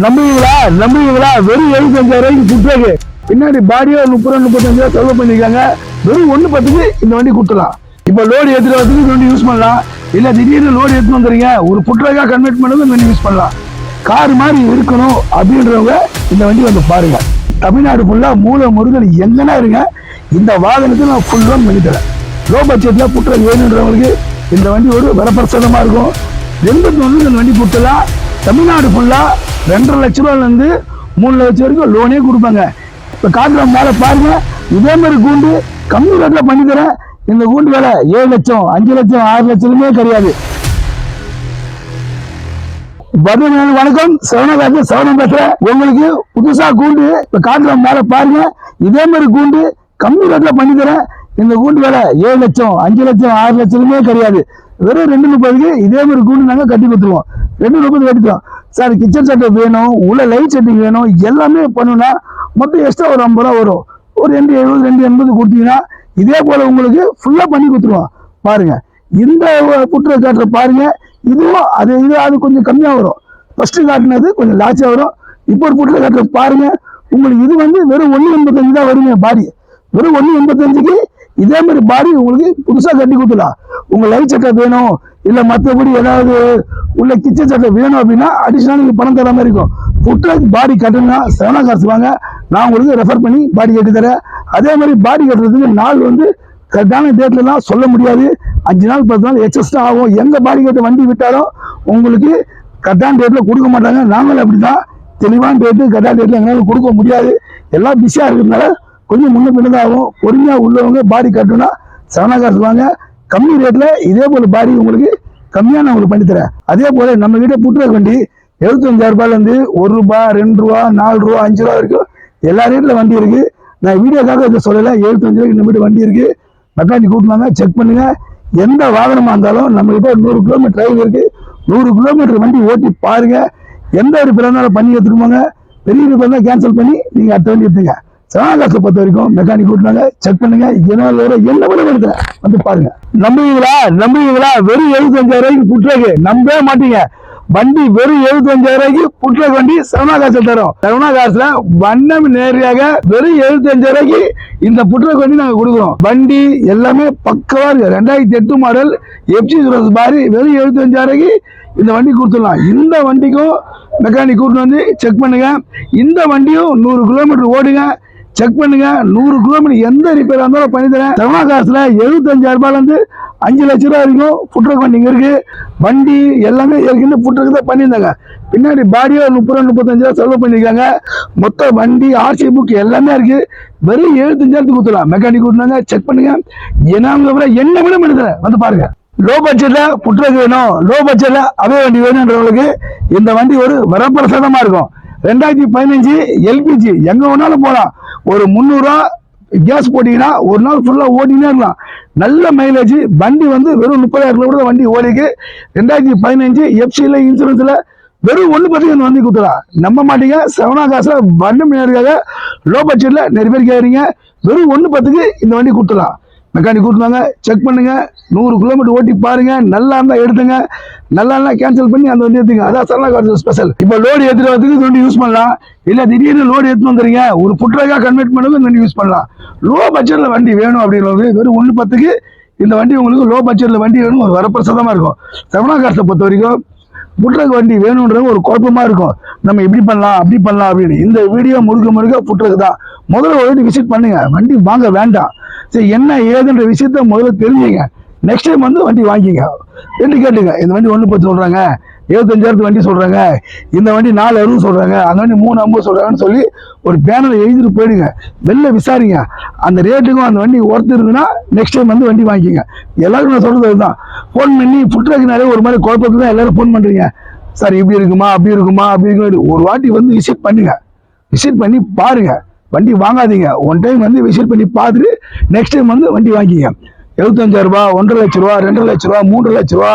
நம்புவீங்களா? நம்புவீங்களா? வெறும் எழுபத்தஞ்சாயிரம் ரூபாய்க்கு புட்ரக்கு பின்னாடி பாடியோ முப்பது ரூபா முப்பத்தஞ்சு ரூபா செலவு பண்ணிருக்காங்க. வெறும் ஒண்ணு பத்துக்கு இந்த வண்டி கொடுத்துலாம் இப்போ லோடு ஏற்றுட்டு வரதுக்கு இந்த வண்டி யூஸ் பண்ணலாம். இல்ல திடீர்னு லோடு எடுத்துன்னு வந்துறீங்க ஒரு புட்ரக்கா கன்வெர்ட் பண்ணது இந்த வண்டி யூஸ் பண்ணலாம். கார் மாதிரி இருக்கணும் அப்படின்றவங்க இந்த வண்டி வந்து பாருங்க. தமிழ்நாடு ஃபுல்லா மூல முருகன் எங்கன்னா இருங்க. இந்த வாகனத்தை நான் ஃபுல் லோன் பண்ணி தரேன் லோ பட்ஜெட்ல புட்ரக் வேணுன்றவங்களுக்கு இந்த வண்டி ஒரு வரப்பிரசாதமா இருக்கும். எண்பத்தி ஒன்று இந்த வண்டி கொடுத்தலாம் தமிழ்நாடு ஃபுல்லா ரெண்டரை லட்ச ரூபாயில இருந்து மூணு லட்சம் வரைக்கும் லோனே கொடுப்பாங்க. இப்போ காட்டுற மேலே பாருங்க. இதே மாதிரி கூண்டு கம்மி ரேட்டில் பண்ணி தரேன். இந்த கூண்டு வேலை ஏழு லட்சம் அஞ்சு லட்சம் ஆறு லட்சமே கிடையாது. வர்ணன் வணக்கம். சரவணகாசு சரவணம் பேசுறேன். உங்களுக்கு புதுசா கூண்டு இப்ப காட்டுற மேலே பாருங்க. இதே மாதிரி கூண்டு கம்மி ரேட்ல பண்ணி தரேன். இந்த கூண்டு வேலை ஏழு லட்சம் அஞ்சு லட்சம் ஆறு லட்சமே கிடையாது. வெறும் ரெண்டு முப்பதுக்கு இதே மாதிரி கூண்டு நாங்கள் கட்டி கொடுத்துருவோம். ரெண்டு முப்பது கட்டிடுவோம் சார் கிச்சன் செட்டப் வேணும் உள்ள லைட் செட்டிங் வேணும் எல்லாமே பண்ணுனா மொத்தம் எக்ஸ்ட்ரா ஒரு ஐம்பது ரூபா வரும். ஒரு ரெண்டு எழுபது ரெண்டு எண்பது கொடுத்தீங்கன்னா இதே போல உங்களுக்கு ஃபுல்லாக பண்ணி கொடுத்துருவோம். பாருங்க. இந்த புற்று காட்டுற பாருங்க. இதுவும் அது இது அது கொஞ்சம் கம்மியாக வரும். ஃபஸ்ட்டு காட்டினது கொஞ்சம் லாச்சாக வரும். இப்போ ஒரு புற்று காட்டுற பாருங்க. உங்களுக்கு இது வந்து வெறும் ஒன்று எண்பத்தஞ்சு தான் வருங்க. பாடி. வெறும் ஒன்று எண்பத்தஞ்சுக்கு இதே மாதிரி பாடி உங்களுக்கு புதுசாக கட்டி கொடுத்துலாம் உங்க லைட் சட்டை வேணும் இல்லை மற்றபடி ஏதாவது உள்ள கிச்சன் சட்டை வேணும் அப்படின்னா அடிஷ்னலாக நீங்கள் பணம் தர மாதிரி இருக்கும். புட்ரக் பாடி கட்டணும்னா செவனா காசு வாங்க. நான் உங்களுக்கு ரெஃபர் பண்ணி பாடி கட்டி தரேன். அதே மாதிரி பாடி கட்டுறதுக்கு நாள் வந்து கரெக்டான டேட்லலாம் சொல்ல முடியாது. அஞ்சு நாள் பத்து நாள் எக்ஸஸ் ஆகும். எங்கே பாடி கட்ட வண்டி விட்டாலும் உங்களுக்கு கரெக்டான டேட்டில் கொடுக்க மாட்டாங்க. நாங்களும் அப்படி தான் தெளிவான டேட்டு கரெக்டான டேட்டில் எங்களால் கொடுக்க முடியாது. எல்லாம் பிஸியாக இருக்கிறதுனால கொஞ்சம் முன்ன பின்ன ஆகும் பொறுமையாக உள்ளவங்க பாடி கட்டணும்னா செவனா காசு வாங்க. கம்மி ரேட்டில் இதே போல் பாடி உங்களுக்கு கம்மியாக நான் உங்களுக்கு பண்ணித்தரேன் அதே போல் நம்ம வீட்டை புட்டுறக்கு வண்டி எழுபத்தஞ்சாயிரம் ஒரு ரூபா ரெண்டு ரூபா நாலு ரூபா அஞ்சு ரூபா வரைக்கும் எல்லா ரேட்டில் வண்டி இருக்குது நான் வீடியோக்காக இதை சொல்லலை. எழுபத்தஞ்சு ரூபாய்க்கு நம்ம கிட்ட வண்டி இருக்குது மெக்கானிக் கூட்டினாங்க செக் பண்ணுங்கள் எந்த வாகனமாக இருந்தாலும் நம்மகிட்ட நூறு கிலோமீட்டர் டிரைவ் இருக்குது நூறு கிலோமீட்டர் வண்டி ஓட்டி பாருங்கள் எந்த ஒரு பிறந்தாலும் பண்ணி எடுத்துக்கோங்க பெரிய இருந்தால் கேன்சல் பண்ணி நீங்கள் அடுத்த வண்டி எடுத்துங்க. சிவகாசை பொறுத்த வரைக்கும் மெக்கானிக் கூட்டினாங்க. செக் பண்ணுங்க. என்ன என்ன விட எடுத்துறேன் வந்து பாருங்க. நம்புவீங்களா? நம்புவீங்களா? வெறும் எழுபத்தஞ்சாயிரம் ரூபாய்க்கு புட்ரக்கு நம்பவே மாட்டீங்க. வண்டி வெறும் எழுபத்தஞ்சாயிரம் ரூபாய்க்கு புட்ரக் வண்டி சரவணா காசை தரும். சரவணா காசுல வண்ணம் நேரடியாக வெறும் எழுபத்தஞ்சாயிரம் ரூபாய்க்கு இந்த புட்ரக் வண்டி நாங்கள் கொடுக்குறோம். வண்டி எல்லாமே பக்கவா இருக்கு. ரெண்டாயிரத்தி எட்டு மாடல் எஃப்சி சுரஸ் பாரி வெறும் எழுபத்தஞ்சாயிரம் ரூபாய்க்கு இந்த வண்டி கொடுத்துடலாம். இந்த வண்டிக்கும் மெக்கானிக் கூட்டு வந்து செக் பண்ணுங்க. இந்த வண்டியும் நூறு கிலோமீட்டர் ஓடுங்க. செக் பண்ணுங்க. நூறு கிலோமீட்டர் எந்த ரிப்பேராக இருந்தாலும் பண்ணி தரேன். சரவணா எழுபத்தஞ்சாயிரம் ரூபாயிலேருந்து அஞ்சு லட்ச ரூபா வரைக்கும் புட்ரக் வண்டிங்க இருக்குது வண்டி எல்லாமே ஏற்கனவே புட்ரக் தான் பண்ணியிருந்தாங்க. பின்னாடி பாடியோ முப்பது ரூபா முப்பத்தஞ்சு ரூபா செலவு பண்ணியிருக்காங்க. மொத்த வண்டி ஆர்சி புக் எல்லாமே இருக்குது வெறும் எழுபத்தஞ்சாயிரத்துக்கு கொடுத்துலாம் மெக்கானிக் கொடுத்தாங்க செக் பண்ணுங்க. என்ன என்ன விட தரேன். வந்து பாருங்கள் லோ பட்ஜெட்டில் புட்ரக் வேணும். லோ பட்ஜெட்டில் அவே வண்டி வேணுன்றவங்களுக்கு இந்த வண்டி ஒரு வரப்பிரசாதமாக இருக்கும். ரெண்டாயிரத்தி பதினஞ்சு எல்பிஜி. எங்க வேணாலும் போகலாம் ஒரு முந்நூறுரூவா கேஸ் போட்டிங்கன்னா ஒரு நாள் ஃபுல்லாக ஓட்டினே இருக்கலாம். நல்ல மைலேஜ் வண்டி வந்து வெறும் முப்பதாயிரம் கிலோமீட்டர் வண்டி ஓடிக்கு ரெண்டாயிரத்தி பதினஞ்சு எஃப்சியில் இன்சூரன்ஸில் வெறும் ஒன்று பர்சன்ட் இந்த வண்டி கொடுத்துடலாம். நம்ப மாட்டீங்க. செவனா காசில் வண்டி நேருக்காக லோ பட்ஜெட்டில் நிறைய பேர் கேட்குறீங்க வெறும் ஒன்று பத்துக்கு இந்த வண்டி கொடுத்துடலாம். மெக்கானிக் கூட்டுவாங்க செக் பண்ணுங்க. நூறு கிலோமீட்டர் ஓட்டி பாருங்க. நல்லா இருந்தா எடுத்துங்க. நல்லா இருந்தா கேன்சல் பண்ணி அந்த வண்டி எடுத்துங்க. அதான் சரணா ஸ்பெஷல் இப்போ லோடு ஏற்றுட்டு வரதுக்கு இந்த வண்டி யூஸ் பண்ணலாம். இல்ல திடீர்னு லோடு எடுத்து வந்துறீங்க ஒரு புட்ரக்கா கன்வெர்ட் பண்ணுங்க இந்த வண்டி யூஸ் பண்ணலாம். லோ பட்ஜெட்ல வண்டி வேணும் அப்படின்றது வெறும் ஒன்று பத்துக்கு இந்த வண்டி உங்களுக்கு லோ பட்ஜெட்ல வண்டி வேணும். ஒரு வரப்பிரசாதமா இருக்கும். சரணா காசை பொறுத்த வரைக்கும் புட்ரக் வண்டி வேணுன்றது ஒரு குழப்பமாக இருக்கும். நம்ம இப்படி பண்ணலாம் அப்படி பண்ணலாம் அப்படின்னு. இந்த வீடியோ முழுக்க முழுக்க புட்ரக் தான். முதல்ல ஒரு வாட்டி விசிட் பண்ணுங்க. வண்டி வாங்க வேண்டாம். சரி என்ன ஏதுன்ற விஷயத்த முதல்ல தெரிஞ்சுங்க. நெக்ஸ்ட் டைம் வந்து வண்டி வாங்கிங்க ரெண்டு கேட்டுங்க. இந்த வண்டி ஒன்று பத்து சொல்கிறாங்க எழுபத்தஞ்சாயிரத்து வண்டி சொல்கிறாங்க இந்த வண்டி நாலு அறுபது சொல்கிறாங்க அந்த வண்டி மூணு ஐம்பது சொல்கிறாங்கன்னு சொல்லி ஒரு பேனரை எழுதிட்டு போயிடுங்க. வெளில விசாரிங்க. அந்த ரேட்டுக்கும் அந்த வண்டி ஒர்த்து இருக்குன்னா நெக்ஸ்ட் டைம் வந்து வண்டி வாங்கிக்கோங்க. எல்லாருக்கும் நான் சொல்கிறது அதுதான் ஃபோன் பண்ணி புட்ரக்குனாலே ஒரு மாதிரி குழப்பத்தில் தான் எல்லாரும் ஃபோன் பண்ணுறீங்க சார் இப்படி இருக்குமா? அப்படி இருக்குமா? அப்படி இருக்குமா? ஒரு வாட்டி வந்து விசிட் பண்ணுங்கள் விசிட் பண்ணி பாருங்கள் வண்டி வாங்காதீங்க. ஒன் டைம் வந்து விசிட் பண்ணி பார்த்துட்டு நெக்ஸ்ட் டைம் வந்து வண்டி வாங்கிங்க எழுபத்தஞ்சாயிரரூபா ஒன்றரை லட்ச ரூபா ரெண்டரை லட்ச ரூபா மூன்று லட்ச ரூபா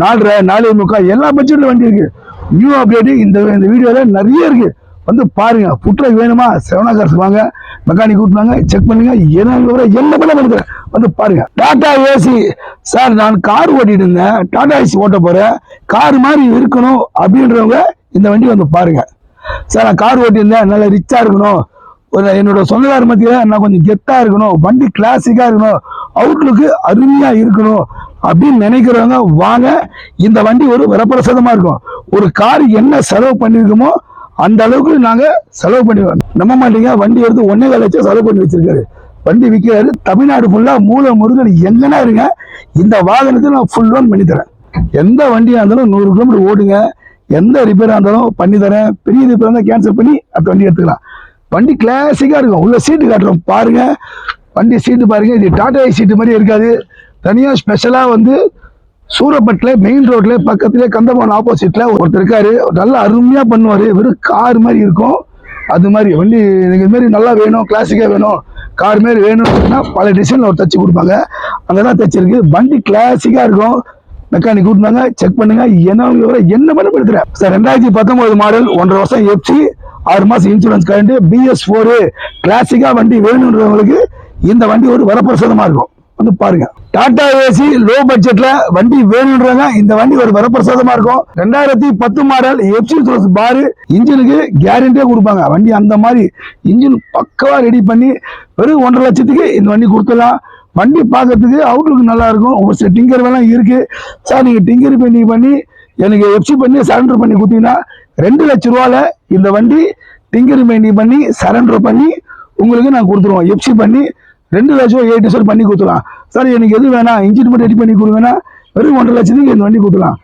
நாலரை நாலே முக்கால் எல்லா பட்ஜெட்டில் வண்டி இருக்குது நியூ அப்டேட் இந்த இந்த வீடியோவில் நிறைய இருக்குது வந்து பாருங்கள் புட்ரக் வேணுமா? செவனா கார்ஸ் வாங்க. மெக்கானிக் கூட்டினாங்க செக் பண்ணுங்க. என்ன விவரம் என்ன பண்ண பண்ணுறேன் வந்து பாருங்க. டாடா ஏசி சார் நான் கார் ஓட்டிட்டு இருந்தேன். டாடா ஏசி ஓட்ட போகிறேன் கார் மாதிரி இருக்கணும் அப்படின்றவங்க இந்த வண்டி வந்து பாருங்க. சார் நான் கார் ஓட்டியிருந்தேன் நல்லா ரிச்சாக இருக்கணும். ஒரு என்னோட சொந்தக்கார மத்தியில் நான் கொஞ்சம் கெத்தாக இருக்கணும். வண்டி கிளாசிக்காக இருக்கணும். அவுட்லுக்கு அருமையாக இருக்கணும். அப்படின்னு நினைக்கிறவங்க வாங்க. இந்த வண்டி ஒரு வரப்பிரசாதமா இருக்கும். ஒரு கார் என்ன செலவு பண்ணியிருக்கோமோ அந்த அளவுக்கு நாங்க செலவு பண்ணிடுவோம். நம்ப மாட்டீங்க வண்டி எடுத்து ஒன்னே லட்சம் செலவு பண்ணி வச்சிருக்காரு. வண்டி விற்கிறாரு தமிழ்நாடு ஃபுல்லா மூல முருகன் எங்கன்னா இருங்க. இந்த வாகனத்தை நான் ஃபுல் லோன் பண்ணி தரேன் எந்த வண்டியா இருந்தாலும் நூறு கிலோமீட்டர் ஓடுங்க. எந்த ரிப்பேரா இருந்தாலும் பண்ணி தரேன். பெரிய ரிப்பேர் இருந்தால் கேன்சல் பண்ணி அப்படி வண்டி எடுத்துக்கலாம். வண்டி கிளாசிக்காக இருக்கும். உள்ள சீட்டு காட்டுறோம். பாருங்க. வண்டி சீட்டு பாருங்க. இது டாடா சீட்டு மாதிரி இருக்காது. தனியாக ஸ்பெஷலாக வந்து சூரப்பட்டில் மெயின் ரோட்டில் பக்கத்துலேயே கந்தபவன் ஆப்போசிட்டில் ஒருத்தர் இருக்காரு. நல்லா அருமையாக பண்ணுவார். வெறும் கார் மாதிரி இருக்கும். அது மாதிரி வண்டி எனக்கு மாதிரி நல்லா வேணும் கிளாசிக்காக வேணும். கார் மாதிரி வேணும்னா பல டிசைனில் ஒரு தச்சு கொடுப்பாங்க. அங்கே தான் தச்சிருக்கு. வண்டி கிளாசிக்காக இருக்கும். மெக்கானிக் கூட்டினாங்க செக் பண்ணுங்க. என்ன விவரம்? என்ன பண்ண படுத்துறேன் சார் ரெண்டாயிரத்தி பத்தொன்பது மாடல் ஒன்றரை வருஷம் எஃப்சி ஆறு மாதம் இன்சூரன்ஸ் கரண்ட் பிஎஸ் ஃபோரு கிளாசிக்காக வண்டி வேணுன்றவங்களுக்கு இந்த வண்டி ஒரு வரப்பிரசதமாக இருக்கும். வந்து பாருங்க. டாடா ஏசி லோ பட்ஜெட்ல வண்டி வேணும்ன்றாங்க. இந்த வண்டி ஒரு வரப்பிரசாதமா இருக்கும். ரெண்டாயிரத்தி பத்து மாடல் எஃப்சி பாரு இன்ஜினுக்கு கேரண்டியே கொடுப்பாங்க. வண்டி அந்த மாதிரி இன்ஜின் பக்கவா ரெடி பண்ணி வெறும் ஒன்றரை லட்சத்துக்கு இந்த வண்டி கொடுத்துடலாம். வண்டி பார்க்கறதுக்கு அவுட்லுக்கு நல்லா இருக்கும் ஒரு சில டிங்கர் வேலாம் இருக்கு. சார் நீங்க டிங்கர் பண்ணி பண்ணி எனக்கு எஃப்சி பண்ணி சரண்டர் பண்ணி கொடுத்தீங்கன்னா ரெண்டு லட்ச ரூபால இந்த வண்டி டிங்கர் பெயிண்டிங் பண்ணி சரண்டர் பண்ணி உங்களுக்கு நான் கொடுத்துருவோம். எஃப்சி பண்ணி ரெண்டு லட்சம் எயிட் சார் பண்ணி கொடுத்துலாம் சார் எனக்கு எது வேணாம் இன்ஜின் மட்டும் ரெடி பண்ணி கொடுங்கன்னா வெறும் ஒன்றரை லட்சத்துக்கு இந்த வண்டி கொடுத்துலாம்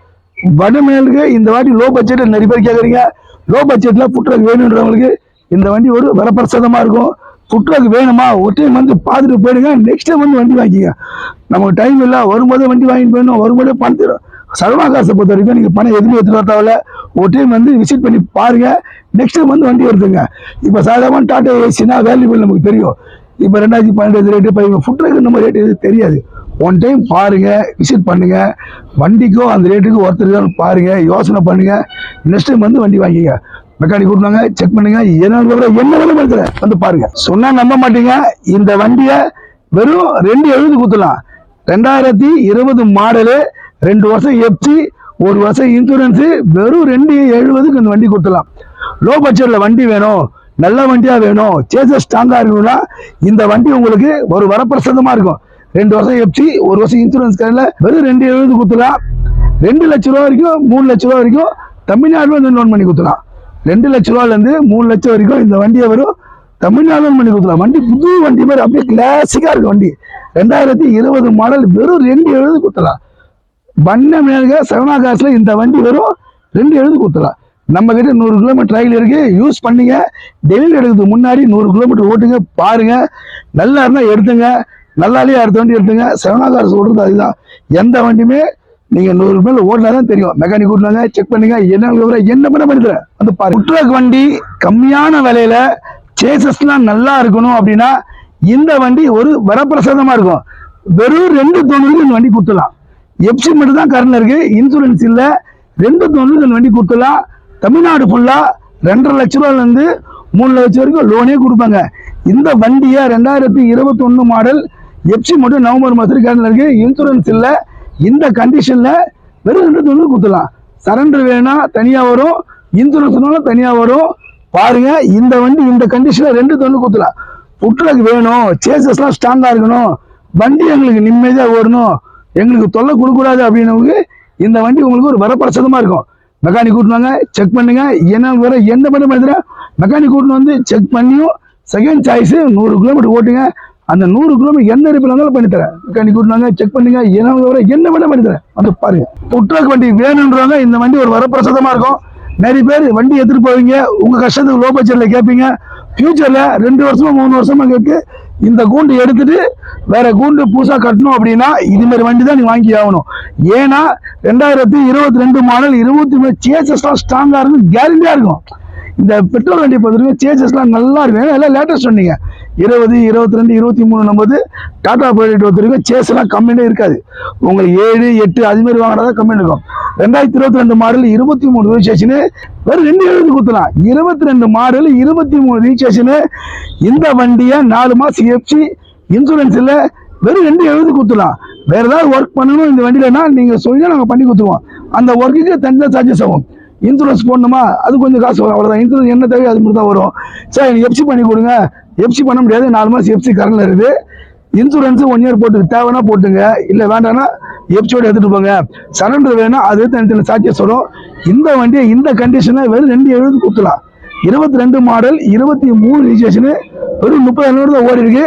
வடமேலுக்கு இந்த வாட்டி லோ பட்ஜெட் நிறைய பேர் கேட்குறீங்க லோ பட்ஜெட்டில் புட்ரக் வேணுன்றவங்களுக்கு இந்த வண்டி ஒரு வரப்பிரசாதமாக இருக்கும். புட்ரக் வேணுமா? ஒரு டைம் வந்து பார்த்துட்டு போயிடுங்க. நெக்ஸ்ட் டைம் வந்து வண்டி வாங்கிங்க நமக்கு டைம் இல்லை. வரும்போதே வண்டி வாங்கிட்டு போயிடணும். வரும்போதே பணத்து சரவணா காசை பொறுத்த வரைக்கும் நீங்கள் பணம் எதுவுமே எடுத்துகிட்டு வர தேவையில்ல. ஒரு டைம் வந்து விசிட் பண்ணி பாருங்கள் நெக்ஸ்ட் டைம் வந்து வண்டி எடுத்துங்க இப்போ சாதாரண டாட்டா ஏசினா வேல்யூபிள் நமக்கு தெரியும். இப்போ ரெண்டாயிரத்தி பன்னெண்டு ரேட்டு இப்போ ஃபுட்ரக்கு நம்ம ரேட்டு எதுவும் தெரியாது. ஒன் டைம் பாருங்கள் விசிட் பண்ணுங்கள் வண்டிக்கும் அந்த ரேட்டுக்கு ஒருத்தர் பாருங்க யோசனை பண்ணுங்கள் நெக்ஸ்ட் டைம் வந்து வண்டி வாங்கிங்க. மெக்கானிக் கொடுத்தாங்க செக் பண்ணுங்க. என்ன என்ன வேலை வந்து பாருங்க. சொன்னா நம்ப மாட்டீங்க. இந்த வண்டியை வெறும் ரெண்டு எழுபது கொடுத்துடலாம் ரெண்டாயிரத்தி இருபது மாடலு ரெண்டு வருஷம் எஃப்சி ஒரு வருஷம் இன்சூரன்ஸு வெறும் ரெண்டு எழுபதுக்கு இந்த வண்டி கொடுத்துலாம் லோ பட்ஜெட்டில் வண்டி வேணும். நல்ல வண்டியாக வேணும். சேசஸ் ஸ்ட்ராங்காக இருக்கணும்னா இந்த வண்டி உங்களுக்கு ஒரு வரப்பிரசாதமா இருக்கும். ரெண்டு வருஷம் எஃப்சி ஒரு வருஷம் இன்சூரன்ஸ் கடையில் வெறும் ரெண்டு எழுபது கொடுத்துலாம் ரெண்டு லட்ச ரூபா வரைக்கும் மூணு லட்ச ரூபா வரைக்கும் தமிழ்நாடுல வந்து லோன் பண்ணி கொடுத்துலாம் ரெண்டு லட்ச ரூபாலேருந்து மூணு லட்சம் வரைக்கும் இந்த வண்டியை வரும் தமிழ்நாடு பண்ணி கொடுத்துலாம் வண்டி புது வண்டி மாதிரி அப்படியே கிளாசிக்காக இருக்கு வண்டி. ரெண்டாயிரத்தி இருபது மாடல் வெறும் ரெண்டு எழுபது கொடுத்துலாம் வண்ண மேலுக சரவணா இந்த வண்டி வெறும் ரெண்டு எழுதி கொடுத்தலாம் நம்ம கிட்ட நூறு கிலோமீட்டர் ரயில் இருக்கு. யூஸ் பண்ணுங்க. டெலிவரி எடுக்கிறதுக்கு முன்னாடி நூறு கிலோமீட்டர் ஓட்டுங்க பாருங்க. நல்லா இருந்தால் எடுத்துங்க. நல்லாலேயே அடுத்த வண்டி எடுத்துங்க. சரவணா சொல்றது அதுதான். எந்த வண்டியுமே நீங்க நூறு மேல ஓடினா தான் தெரியும். மெக்கானிக் கூட்டினாங்க செக் பண்ணுங்க. என்ன என்ன பண்ண பண்ணிடுறேன்? வந்து பாருங்க. புட்ரக் வண்டி கம்மியான விலையில சேசஸ்லாம் நல்லா இருக்கணும் அப்படின்னா இந்த வண்டி ஒரு வரப்பிரசாதமா இருக்கும். வெறும் ரெண்டு தொண்ணூறுக்கு இந்த வண்டி கொடுத்துடலாம். எப்சி மட்டும் தான் கரண்ட் இருக்கு. இன்சூரன்ஸ் இல்லை. ரெண்டு தொண்ணூறுக்கு இந்த வண்டி கொடுத்துடலாம். தமிழ்நாடு ஃபுல்லாக ரெண்டரை லட்ச ரூபாலேருந்து மூணு லட்சம் வரைக்கும் லோனே கொடுப்பாங்க. இந்த வண்டியை ரெண்டாயிரத்தி இருபத்தொன்று மாடல் எப்சி மட்டும் நவம்பர் மாதத்துக்கு கரண்ட் இருக்குது இன்சூரன்ஸ் இல்லை. இந்த கண்டிஷனில் வெறும் ரெண்டு தொண்ணூறு கொடுத்துடலாம். சரண்டர் வேணா தனியாக வரும். இன்சூரன்ஸ்னாலும் தனியாக வரும். பாருங்க இந்த வண்டி இந்த கண்டிஷனில் ரெண்டு தொண்ணூறு கொடுத்துலாம் புட்ரக் வேணும். சேசஸ்லாம் ஸ்ட்ராங்காக இருக்கணும். வண்டி எங்களுக்கு நிம்மதியாக ஓடணும். எங்களுக்கு தொல்லை கொடுக்கூடாது அப்படின்னவங்க இந்த வண்டி உங்களுக்கு ஒரு வரப்பிரசாதமா இருக்கும். மெக்கானிக் கூட்டினாங்க செக் பண்ணுங்க. என்ன வர எந்த பண்ண மாதிரி மெக்கானிக் கூட்டினு வந்து செக் பண்ணியும் செகண்ட் சாய்ஸ் நூறு கிலோமீட்டர் ஓட்டுங்க. அந்த நூறு கிலோமீட்டர் எந்த ரிப்பில் இருந்தாலும் பண்ணித்தரேன் மெக்கானிக் கூட்டினாங்க செக் பண்ணுங்க என்ன வர என்ன பண்ண பண்ணித்தரேன் வந்து பாருங்க. புட்ராக் வண்டி வேணுன்றவங்க இந்த வண்டி ஒரு வரப்பிரசாதமா இருக்கும். நிறைய பேர் வண்டி எடுத்துட்டு போவீங்க உங்க கஷ்டத்துக்கு லோ பட்ஜெட்ல கேட்பீங்க ஃபியூச்சர்ல ரெண்டு வருஷமா மூணு வருஷமா கேட்டு இந்த கூண்டு எடுத்துட்டு வேற கூண்டு புதுசாக கட்டணும் அப்படின்னா இது மாதிரி வண்டி தான் நீ வாங்கி ஆகணும். ஏன்னா ரெண்டாயிரத்தி இருபத்தி ரெண்டு மாடல் இருபத்தி மூணு சேசஸ்லாம் ஸ்ட்ராங்காக இருக்கும் கேரண்டியாக இருக்கும். இந்த பெட்ரோல் வண்டி பொறுத்தவரைக்கும் சேஞ்சஸ்லாம் நல்லா இருக்கும். எல்லாம் லேட்டஸ்ட் சொன்னீங்க. இருபது இருபத்தி ரெண்டு இருபத்தி மூணு நம்பது டாடா ப்ராடக்ட் பொறுத்த சேஸ்லாம் கம்மியாக இருக்காது. உங்களுக்கு ஏழு எட்டு அதுமாரி மாதிரி வாங்கினா தான் கம்மி இருக்கும். ரெண்டாயிரத்தி இருபத்தி ரெண்டு மாடல் இருபத்தி மூணு ரிஜிஸ்ட்ரேஷனு வெறும் ரெண்டு எழுதி குத்தலாம். இருபத்தி ரெண்டு மாடல் இருபத்தி மூணு ரிஜிஸ்ட்ரேஷனு இந்த வண்டியை நாலு மாதம் எஃப்சி இன்சூரன்ஸ் இல்லை வெறும் ரெண்டு எழுதி குத்தலாம். வேறு ஏதாவது ஒர்க் பண்ணணும் இந்த வண்டியிலனா நீங்கள் சொல்லி நாங்கள் பண்ணி கொடுத்துருவோம் அந்த ஒர்க்குக்கு தனியாக சார்ஜஸ் ஆகும். இன்சூரன்ஸ் போடணுமா? அது கொஞ்சம் காசு வரும். அவ்வளோதான் இன்சூரன்ஸ் என்ன தேவையோ அது மட்டும் தான் வரும். சார் எனக்கு எஃப்சி பண்ணி கொடுங்க. எஃப்சி பண்ண முடியாது. நாலு மாதம் எஃப்சி கரண்டில் இருக்குது. இன்சூரன்ஸ் ஒன் இயர் போட்டு தேவைன்னா போட்டுங்க. இல்லை வேண்டாம்னா எஃப்சியோட எடுத்துகிட்டு போங்க. சரண்டர் வேணா அது தனித்தனி சாட்சியம் சொல்லும். இந்த வண்டியை இந்த கண்டிஷனில் வெறும் ரெண்டு எழுபது கொடுத்துலாம் இருபத்தி ரெண்டு மாடல் இருபத்தி மூணு ரிஜிஸ்ட்ரேஷனு வெறும் முப்பது தான் ஓடி இருக்கு.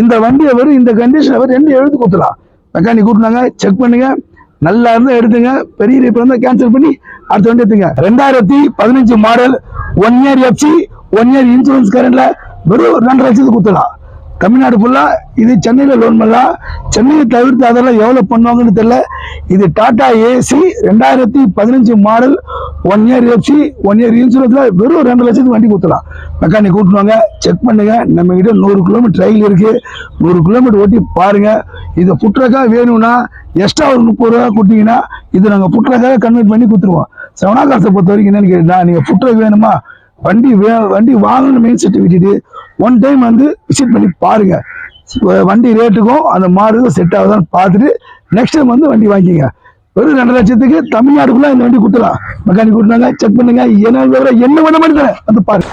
இந்த வண்டியை வெறும் இந்த கண்டிஷனை வெறும் ரெண்டு எழுபது கொடுத்துலாம் மெக்கானிக் கூட்டினாங்க செக் பண்ணுங்க. நல்லா இருந்தால் எடுத்துங்க. பெரிய ரீப் இருந்தால் கேன்சல் பண்ணி அடுத்த வண்டி எடுத்துங்க. ரெண்டாயிரத்தி பதினஞ்சு model one year FC one year insurance கரண்டில் வெறும் ரெண்டு லட்சத்துக்கு கொடுத்துலாம் தமிழ்நாடு ஃபுல்லாக இது சென்னையில் லோன் பண்ணலாம் சென்னையை தவிர்த்து அதெல்லாம் எவ்வளோ பண்ணுவாங்கன்னு தெரியல. இது டாடா ஏசி ரெண்டாயிரத்தி பதினஞ்சு model one year FC one year இன்சூரன்ஸில் வெறும் ரெண்டு லட்சத்துக்கு வண்டி கொடுத்துலாம் மெக்கானிக் கூட்டுவாங்க செக் பண்ணுங்கள் நம்மக்கிட்ட நூறு கிலோமீட்டர் ட்ரையல் இருக்குது நூறு கிலோமீட்டர் ஓட்டி பாருங்கள் இது புற்றக்காக வேணும்னா எக்ஸ்ட்ரா ஒரு முப்பது ரூபா கொடுத்தீங்கன்னா இது நாங்கள் புற்றக்காக கன்வெர்ட் பண்ணி கொடுத்துருவோம். செவனா காசை பொறுத்த வரைக்கும் என்னன்னு கேட்டால் நீங்கள் புற்றக்கு வேணுமா? வண்டி வே வண்டி வாங்கணும் மெயின் செட்டு விட்டுட்டு ஒன் டைம் வந்து விசிட் பண்ணி பாருங்க. வண்டி ரேட்டுக்கும் அந்த மாடுக்கும் செட் ஆகுதான்னு பார்த்துட்டு நெக்ஸ்ட் டைம் வந்து வண்டி வாங்கிங்க வெறும் ரெண்டு லட்சத்துக்கு தமிழ்நாடுக்குள்ள இந்த வண்டி கொடுத்துலாம் மெக்கானிக் கொடுத்தாங்க செக் பண்ணுங்க. என்ன விவரம் என்ன பண்ண மாட்டேன் வந்து பாருங்க.